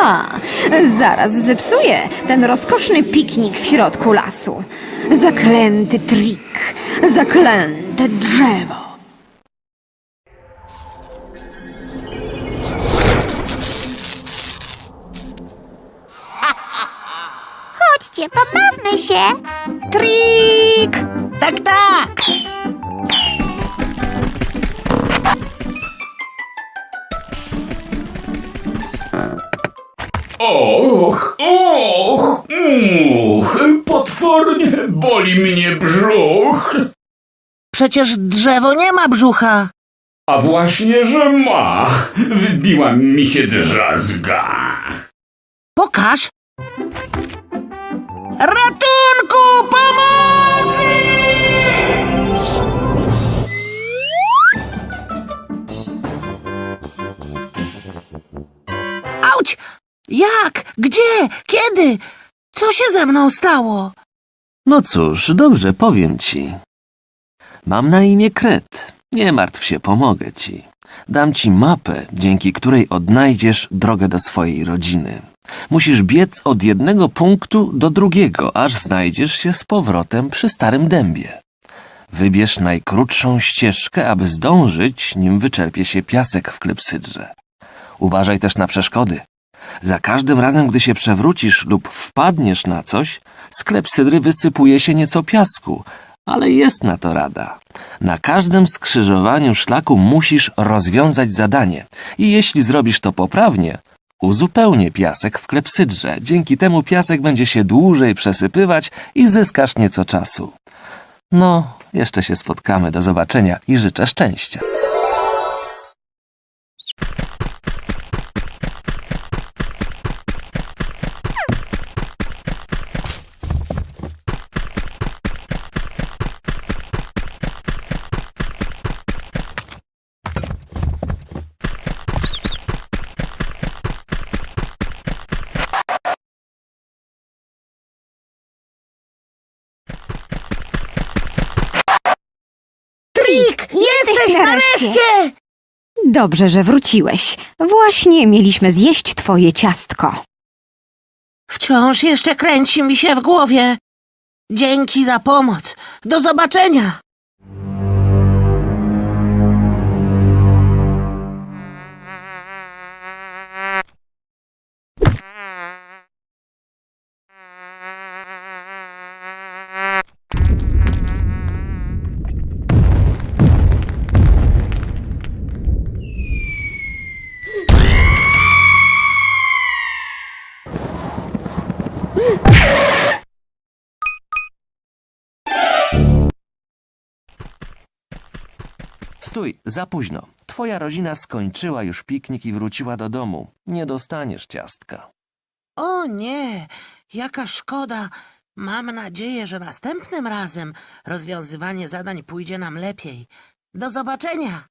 Ha! Zaraz zepsuję ten rozkoszny piknik w środku lasu. Zaklęty trik, zaklęte drzewo. Chodźcie, pobawmy się. Trik! Tak, tak! Och, och, uch, potwornie boli mnie brzuch. Przecież drzewo nie ma brzucha. A właśnie, że ma. Wybiła mi się drzazga. Pokaż. Ratunku! Pomocy! Auć! Jak? Gdzie? Kiedy? Co się ze mną stało? No cóż, dobrze, powiem ci. Mam na imię Kret. Nie martw się, pomogę ci. Dam ci mapę, dzięki której odnajdziesz drogę do swojej rodziny. Musisz biec od jednego punktu do drugiego, aż znajdziesz się z powrotem przy starym dębie. Wybierz najkrótszą ścieżkę, aby zdążyć, nim wyczerpie się piasek w klepsydrze. Uważaj też na przeszkody. Za każdym razem, gdy się przewrócisz lub wpadniesz na coś, z klepsydry wysypuje się nieco piasku, ale jest na to rada. Na każdym skrzyżowaniu szlaku musisz rozwiązać zadanie i jeśli zrobisz to poprawnie, uzupełnię piasek w klepsydrze. Dzięki temu piasek będzie się dłużej przesypywać i zyskasz nieco czasu. No, jeszcze się spotkamy. Do zobaczenia i życzę szczęścia. Trik! Jesteś nareszcie! Dobrze, że wróciłeś. Właśnie mieliśmy zjeść twoje ciastko. Wciąż jeszcze kręci mi się w głowie. Dzięki za pomoc. Do zobaczenia. Stój, za późno. Twoja rodzina skończyła już piknik i wróciła do domu. Nie dostaniesz ciastka. O nie, jaka szkoda. Mam nadzieję, że następnym razem rozwiązywanie zadań pójdzie nam lepiej. Do zobaczenia.